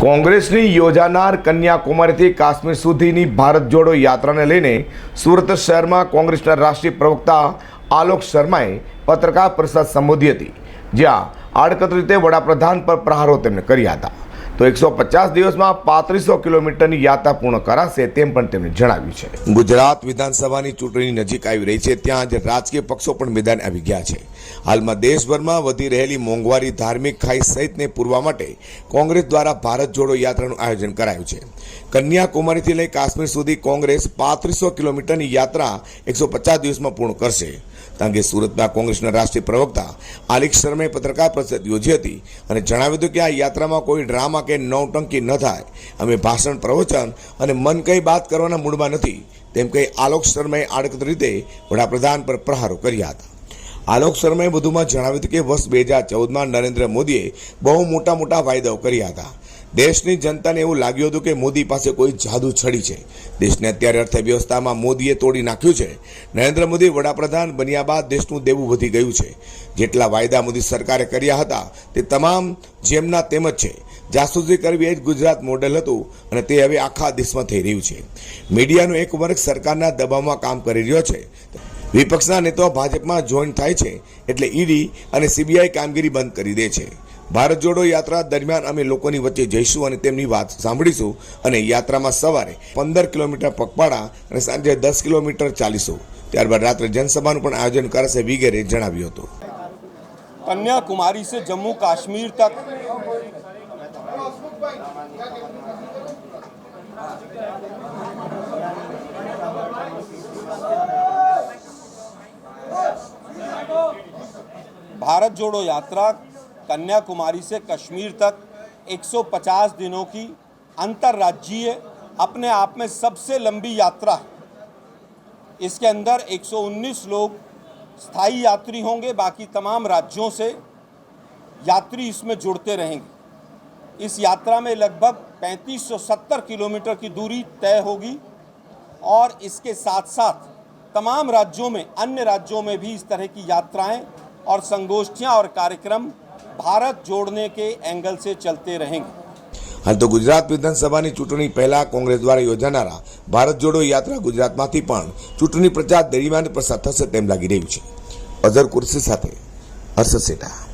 કોંગ્રેસની યોજાનાર કન્યાકુમારીથી કાશ્મીર સુધીની ભારત જોડો યાત્રાને લઈને સુરત શહેરમાં કોંગ્રેસના રાષ્ટ્રીય પ્રવક્તા આલોક શર્માએ પત્રકાર પરિષદ સંબોધી હતી, જ્યાં આડકત રીતે વડાપ્રધાન પર પ્રહારો તેમણે કર્યા હતા. તો એકસો પચાસ દિવસમાં પાંત્રીસો કિલોમીટરની યાત્રા પૂર્ણ કરાશે તેમ પણ તેમણે જણાવ્યું છે. ગુજરાત વિધાનસભાની ચૂંટણી નજીક આવી રહી છે, ત્યાં જ રાજકીય પક્ષો પણ મેદાન આવી ગયા છે. હાલમાં દેશભરમાં વધી રહેલી મોંઘવારી ધાર્મિક ખાઈ સહિતને પૂરવા માટે કોંગ્રેસ દ્વારા ભારત જોડો યાત્રાનું આયોજન કરાયું છે. કન્યાકુમારીથી લઈ કાશ્મીર સુધી કોંગ્રેસ પાંત્રીસો કિલોમીટરની યાત્રા એકસો પચાસ દિવસમાં પૂર્ણ કરશે. તાંગે સુરતના કોંગ્રેસના રાષ્ટ્રીય પ્રવક્તા આલિક શર્માએ પત્રકાર પરિષદ યોજી હતી અને જણાવ્યું હતું કે આ યાત્રામાં કોઈ ડ્રામા કે નવટંકી ન થાય. અમે ભાષણ પ્રવચન અને મન કઈ બાત કરવાના મૂડમાં નથી. તેમ કહી આલોક શર્માએ આડકત રીતે વડાપ્રધાન પર પ્રહારો કર્યા હતા. આલોક શર્માએ વધુમાં જણાવ્યું હતું કે વર્ષ બે હજાર ચૌદમાં નરેન્દ્ર મોદીએ બહુ મોટા મોટા વાયદાઓ કર્યા હતા. દેશની જનતાને એવું લાગ્યું હતું કે મોદી પાસે કોઈ જાદુ છડી છે. દેશને અત્યારે અર્થવ્યવસ્થામાં મોદીએ તોડી નાખ્યું છે. નરેન્દ્ર મોદી વડાપ્રધાન બન્યા બાદ દેશનું દેવું વધી ગયું છે. જેટલા વાયદા મોદી સરકારે કર્યા હતા તે તમામ જેમના તેમ જ છે. જાસૂસી કરવી એ જ ગુજરાત મોડેલ હતું અને તે હવે આખા દેશમાં થઈ રહ્યું છે. મીડિયાનો એક વર્ગ સરકારના દબાવમાં કામ કરી રહ્યો છે. વિપક્ષના નેતાઓ ભાજપમાં જોઈન થાય છે એટલે ઈડી અને સીબીઆઈ કામગીરી બંધ કરી દે છે. ભારત જોડો યાત્રા દરમિયાન અમે લોકોની વચ્ચે જઈશું અને તેમની વાત સાંભળીશું અને યાત્રામાં સવારે પંદર કિલોમીટર પગપાળા અને સાંજે દસ કિલોમીટર ચાલીશું. ત્યારબાદ રાત્રે જનસભાનું પણ આયોજન કરશે વિગેરે જણાવ્યું હતું. કન્યાકુમારી સે જમ્મુ કાશ્મીર તક भारत जोड़ो यात्रा कन्याकुमारी से कश्मीर तक 150 दिनों की अंतर्राज्यीय, अपने आप में सबसे लंबी यात्रा है। इसके अंदर 119 लोग स्थायी यात्री होंगे, बाकी तमाम राज्यों से यात्री इसमें जुड़ते रहेंगे। इस यात्रा में लगभग 3570 किलोमीटर की दूरी तय होगी और इसके साथ साथ तमाम राज्यों में अन्य राज्यों में भी इस तरह की यात्राएं और संगोष्ठियां और कार्यक्रम भारत जोड़ने के एंगल से चलते रहेंगे હાલ તો ગુજરાત વિધાનસભાની ચૂંટણી પહેલા કોંગ્રેસ દ્વારા યોજાનારા ભારત જોડો યાત્રા ગુજરાતમાંથી પણ ચૂંટણી પ્રચાર દરમિયાન પ્રસાર થશે તેમ લાગી રહ્યું છે અઝર કુર્સી સાથે હર્ષદ સેઠા